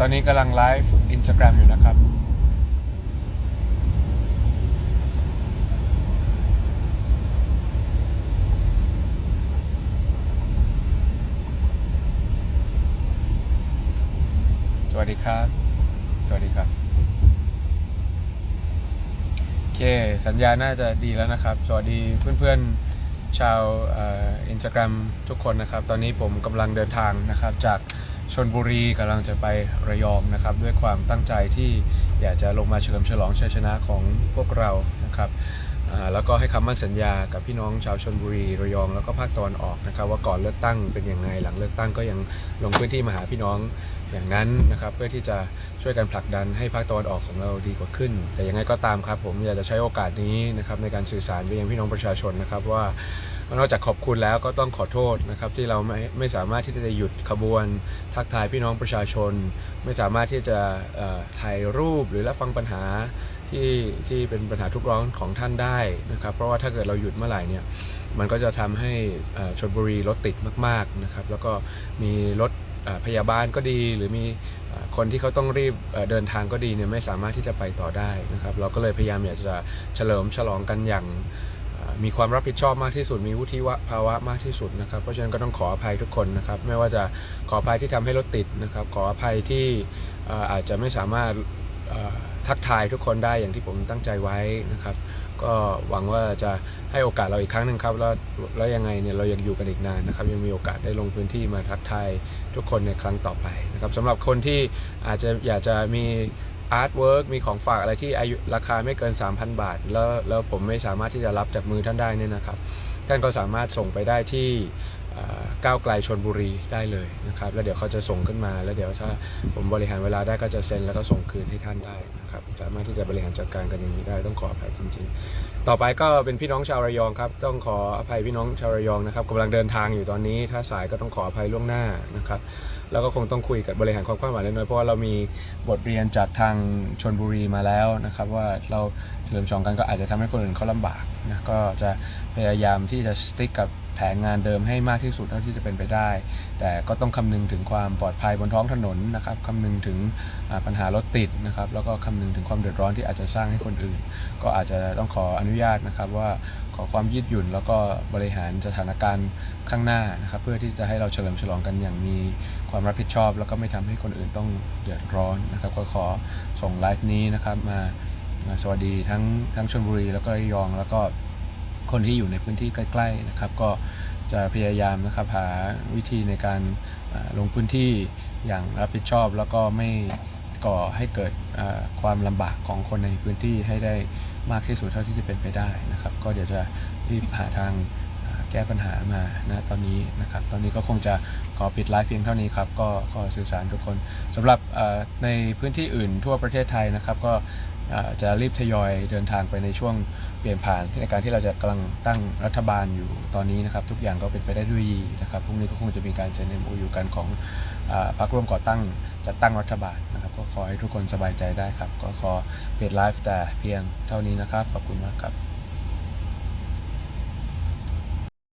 ตอนนี้กำลังไลฟ์อินสตาแกรมอยู่นะครับ สวัสดีครับ สวัสดีครับ โอเค สัญญาณน่าจะดีแล้วนะครับ สวัสดีเพื่อนๆ ชาวอินสตาแกรมทุกคนนะครับ ตอนนี้ผมกำลังเดินทางนะครับจาก ชนบุรีกำลังจะไประยองนะครับ ด้วยความตั้งใจที่อยากจะลงมาเฉลิมฉลองชัยชนะของพวกเรานะครับ แล้วก็ให้คำมั่นสัญญากับพี่น้องชาวชนบุรีระยองแล้วก็ภาคตะวันออกนะครับว่าก่อนเลือกตั้งเป็นยังไงหลังเลือกตั้งก็ยังลงพื้นที่มาหาพี่น้องอย่างนั้นนะครับเพื่อที่จะช่วยกันผลักดันให้ภาคตะวันออกของเราดีกว่าขึ้น แต่ยังไงก็ตามครับ ผมอยากจะใช้โอกาสนี้นะครับในการสื่อสารไปยังพี่น้องประชาชนนะครับว่านอกจากขอบคุณแล้วก็ต้องขอโทษนะครับที่เราไม่ไม่สามารถที่จะหยุดขบวน ทักทายพี่น้องประชาชน ไม่สามารถที่จะถ่ายรูปหรือรับฟังปัญหา ที่ที่เป็นปัญหาทุกร้อนของท่านได้นะครับ เพราะว่าถ้าเกิดเราหยุดเมื่อไหร่เนี่ยมันก็จะทำให้ชลบุรีรถติดมากๆนะครับ แล้วก็มีรถพยาบาลก็ดีหรือมีคนที่เขาต้องรีบเดินทางก็ดีเนี่ยไม่สามารถที่จะไปต่อได้นะครับ เราก็เลยพยายามอยากจะเฉลิมฉลองกันอย่างมีความรับผิดชอบมากที่สุด มีวุฒิภาวะมากที่สุดนะครับ เพราะฉะนั้นก็ต้องขออภัยทุกคนนะครับ ไม่ว่าจะขออภัยที่ทำให้รถติดนะครับ ขออภัยที่อาจจะไม่สามารถ ทักทายทุกคนได้อย่างที่ผมตั้งใจไว้นะครับ ก็หวังว่าจะให้โอกาสเราอีกครั้งหนึ่งครับ แล้วแล้วยังไงเนี่ยเรายังอยู่กันอีกนานนะครับ ยังมีโอกาสได้ลงพื้นที่มาทักทายทุกคนในครั้งต่อไปนะครับสำหรับคนที่อาจจะอยากจะมีอาร์ตเวิร์กมีของฝากอะไรที่อายุราคาไม่เกิน 3,000 บาท แล้วแล้วผมไม่สามารถที่จะรับจากมือท่านได้เนี่ยนะครับ ท่านก็สามารถส่งไปได้ที่ก้าวไกลชนบุรีได้เลยนะครับ แล้วเดี๋ยวเขาจะส่งขึ้นมา แล้วเดี๋ยวถ้าผมบริหารเวลาได้ก็จะเซ็นแล้วก็ส่งคืนให้ท่านได้ครับสามารถที่จะบริหารจัดการกันอย่างนี้ได้ต้องขออภัยจริง ๆ ต่อไปก็เป็นพี่น้องชาวระยองครับ ต้องขออภัยพี่น้องชาวระยองนะครับกำลังเดินทางอยู่ตอนนี้ ถ้าสายก็ต้องขออภัยล่วงหน้านะครับแล้วก็คงต้องคุยกับบริหารความคาดหวังเล็กน้อยเพราะว่าเรามีบทเรียนจากทางชนบุรีมาแล้วนะครับว่าเราเฉลิมฉลองกันก็อาจจะทำให้คนอื่นเขาลำบากนะก็จะพยายามที่จะสติ๊กกับแผนงานเดิมให้มากที่สุดเท่าที่จะเป็นไปได้ แต่ก็ต้องคำนึงถึงความปลอดภัยบนท้องถนนนะครับคำนึงถึงปัญหารถติดนะครับแล้วก็คำนึงถึงความเดือดร้อนที่อาจจะสร้างให้คนอื่น ก็อาจจะต้องขออนุญาตนะครับว่าขอความยืดหยุ่น แล้วก็บริหารสถานการณ์ข้างหน้านะครับเพื่อที่จะให้เราเฉลิมฉลองกันอย่างมีความรับผิดชอบ แล้วก็ไม่ทำให้คนอื่นต้องเดือดร้อนนะครับก็ขอส่งไลฟ์นี้นะครับมาสวัสดีทั้งทั้งชลบุรีแล้วก็ระยองแล้วก็คนที่อยู่ในพื้นที่ใกล้ๆนะครับ ก็จะพยายามนะครับหาวิธีในการลงพื้นที่อย่างรับผิดชอบแล้วก็ไม่ ก่อให้เกิดความลำบากของคนในพื้นที่ให้ได้มากที่สุดเท่าที่จะเป็นไปได้นะครับ ก็เดี๋ยวจะรีบหาทางแก้ปัญหามานะตอนนี้นะครับ ตอนนี้ก็คงจะขอปิดไลฟ์เพียงเท่านี้ครับ ก็ขอสื่อสารทุกคนสำหรับในพื้นที่อื่นทั่วประเทศไทยนะครับ ก็ จะรีบทยอยเดินทางไปในช่วงเปลี่ยนผ่านในการที่เราจะกำลังตั้งรัฐบาลอยู่ตอนนี้นะครับ ทุกอย่างก็เป็นไปได้ด้วยดีนะครับพรุ่งนี้ก็คงจะมีการเซ็นเอ็มโออยู่กันของอพรรคร่วมก่อตั้งจัดตั้งรัฐบาลนะครับ ก็ขอให้ทุกคนสบายใจได้ครับ ก็ขอเปิดไลฟ์แต่เพียงเท่านี้นะครับขอบคุณมากครับ